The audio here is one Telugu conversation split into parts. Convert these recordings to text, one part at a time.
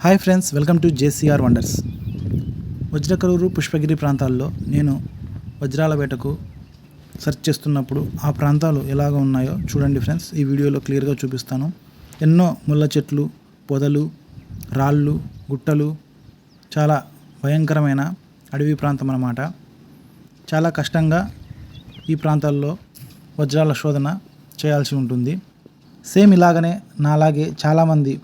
Hi friends welcome to JCR wonders. Vajrakarur Pushpagiri ప్రాంతాల్లో నేను వజ్రాల వేటకు సెర్చ్ చేస్తున్నప్పుడు ఆ ప్రాంతాలు ఎలాగ ఉన్నాయో చూడండి ఫ్రెండ్స్. ఈ వీడియోలో క్లియర్గా చూపిస్తాను. ఎన్నో ముళ్ళ చెట్లు పొదలు రాళ్ళు గుట్టలు చాలా భయంకరమైన అడవి ప్రాంతం అన్నమాట. చాలా కష్టంగా ఈ ప్రాంతాల్లో వజ్రాల శోధన చేయాల్సి ఉంటుంది. సేమ్ ఇలాగనే నాలాగే చాలామంది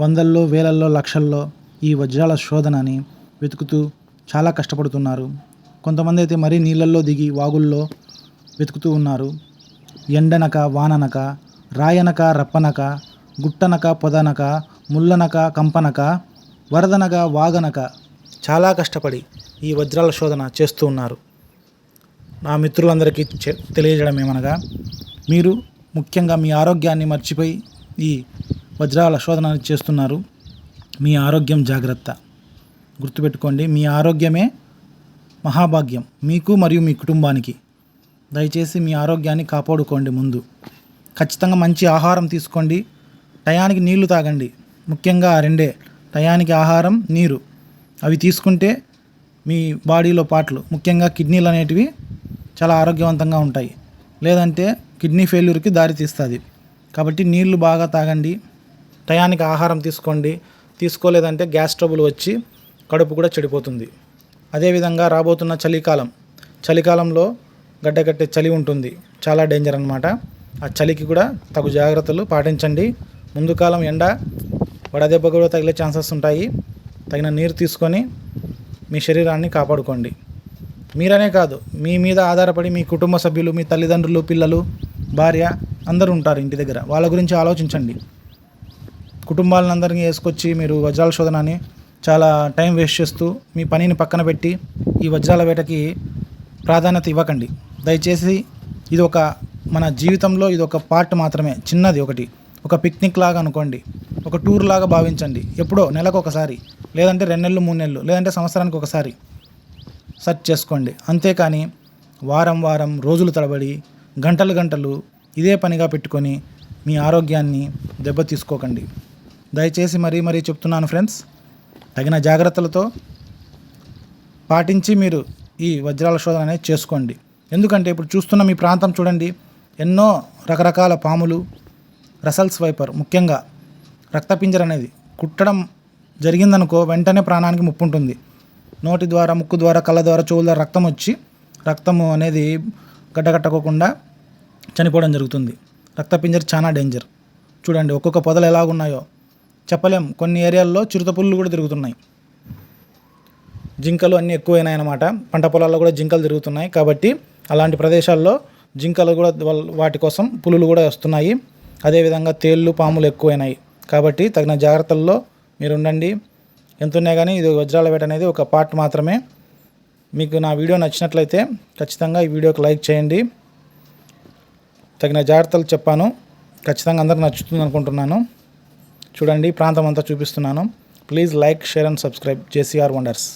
వందల్లో వేలల్లో లక్షల్లో ఈ వజ్రాల శోధనని వెతుకుతూ చాలా కష్టపడుతున్నారు. కొంతమంది అయితే మరీ నీళ్ళల్లో దిగి వాగుల్లో వెతుకుతూ ఉన్నారు. ఎండనక వాననక రాయనక రప్పనక గుట్టనక పొదనక ముల్లనక కంపనక వరదనక వాగనక చాలా కష్టపడి ఈ వజ్రాల శోధన చేస్తూ ఉన్నారు. నా మిత్రులందరికీ తెలియజేయడం ఏమనగా మీరు ముఖ్యంగా మీ ఆరోగ్యాన్ని మర్చిపోయి ఈ వజ్రాల శోధన చేస్తున్నారు. మీ ఆరోగ్యం జాగ్రత్త. గుర్తుపెట్టుకోండి మీ ఆరోగ్యమే మహాభాగ్యం. మీకు మరియు మీ కుటుంబానికి. దయచేసి మీ ఆరోగ్యాన్ని కాపాడుకోండి ముందు. ఖచ్చితంగా మంచి ఆహారం తీసుకోండి. టయానికి నీళ్ళు తాగండి. ముఖ్యంగా రెండే. టయానికి ఆహారం నీరు. అవి తీసుకుంటే మీ బాడీలో పాటలు ముఖ్యంగా కిడ్నీలు అనేటివి చాలా ఆరోగ్యవంతంగా ఉంటాయి. లేదంటే కిడ్నీ ఫెయిల్యూర్కి దారి తీస్తుంది కాబట్టి నీళ్ళు బాగా తాగండి. టయానికి ఆహారం తీసుకోండి. తీసుకోలేదంటే గ్యాస్ ట్రబుల్ వచ్చి కడుపు కూడా చెడిపోతుంది. అదేవిధంగా రాబోతున్న చలికాలం. చలికాలంలో గడ్డకట్టే చలి ఉంటుంది. చాలా డేంజర్ అనమాట ఆ చలికి కూడా తగు జాగ్రత్తలు పాటించండి. ముందు కాలం ఎండ వడదెబ్బ కూడా తగిలే ఛాన్సెస్ ఉంటాయి. తగిన నీరు తీసుకొని మీ శరీరాన్ని కాపాడుకోండి. మీరనే కాదు మీ మీద ఆధారపడి మీ కుటుంబ సభ్యులు మీ తల్లిదండ్రులు పిల్లలు భార్య అందరూ ఉంటారు ఇంటి దగ్గర. వాళ్ళ గురించి ఆలోచించండి. కుటుంబాలందరినీ వేసుకొచ్చి మీరు వజ్రాల శోధనని చాలా టైం వేస్ట్ చేస్తూ మీ పనిని పక్కన పెట్టి ఈ వజ్రాల వేటకి ప్రాధాన్యత ఇవ్వకండి. దయచేసి ఇది ఒక మన జీవితంలో ఇది ఒక పార్ట్ మాత్రమే చిన్నది ఒకటి. ఒక పిక్నిక్ లాగా అనుకోండి ఒక టూర్ లాగా భావించండి. ఎప్పుడో నెలకు ఒకసారి లేదంటే రెండు నెలలు మూడు నెలలు లేదంటే సంవత్సరానికి ఒకసారి సెర్చ్ చేసుకోండి. అంతేకాని వారం వారం రోజులు తడబడి గంటలు గంటలు ఇదే పనిగా పెట్టుకొని మీ ఆరోగ్యాన్ని దెబ్బతీసుకోకండి. దయచేసి మరీ మరీ చెప్తున్నాను ఫ్రెండ్స్ తగిన జాగ్రత్తలతో పాటించి మీరు ఈ వజ్రాల శోధన అనేది చేసుకోండి. ఎందుకంటే ఇప్పుడు చూస్తున్న మీ ప్రాంతం చూడండి ఎన్నో రకరకాల పాములు రసల్స్ వైపర్ ముఖ్యంగా రక్తపింజర అనేది కుట్టడం జరిగిందనుకో వెంటనే ప్రాణానికి ముప్పు ఉంటుంది నోటి ద్వారా ముక్కు ద్వారా కళ్ళ ద్వారా చెవుల ద్వారా రక్తం వచ్చి రక్తము అనేది గడ్డగట్టకోకుండా చనిపోవడం జరుగుతుంది. రక్తపింజర చాలా డేంజర్. చూడండి ఒక్కొక్క పొదలు ఎలాగున్నాయో చెప్పలేం. కొన్ని ఏరియాల్లో చిరుతపుల్లు కూడా తిరుగుతున్నాయి. జింకలు అన్నీ ఎక్కువైనాయి అన్నమాట. పంట పొలాల్లో కూడా జింకలు తిరుగుతున్నాయి. కాబట్టి అలాంటి ప్రదేశాల్లో జింకలు కూడా వాటి కోసం పులులు కూడా వస్తున్నాయి. అదేవిధంగా తేళ్ళు పాములు ఎక్కువైనాయి. కాబట్టి తగిన జాగ్రత్తల్లో మీరు ఉండండి. ఎంతున్నాయి కానీ ఇది వజ్రాల వేట అనేది ఒక పార్ట్ మాత్రమే. మీకు నా వీడియో నచ్చినట్లయితే ఖచ్చితంగా ఈ వీడియోకి లైక్ చేయండి. తగిన జాగ్రత్తలు చెప్పాను. ఖచ్చితంగా అందరికి నచ్చుతుంది అనుకుంటున్నాను. చూడండి ప్రాంతం అంతా చూపిస్తున్నాను. Please like share and subscribe. JCR wonders.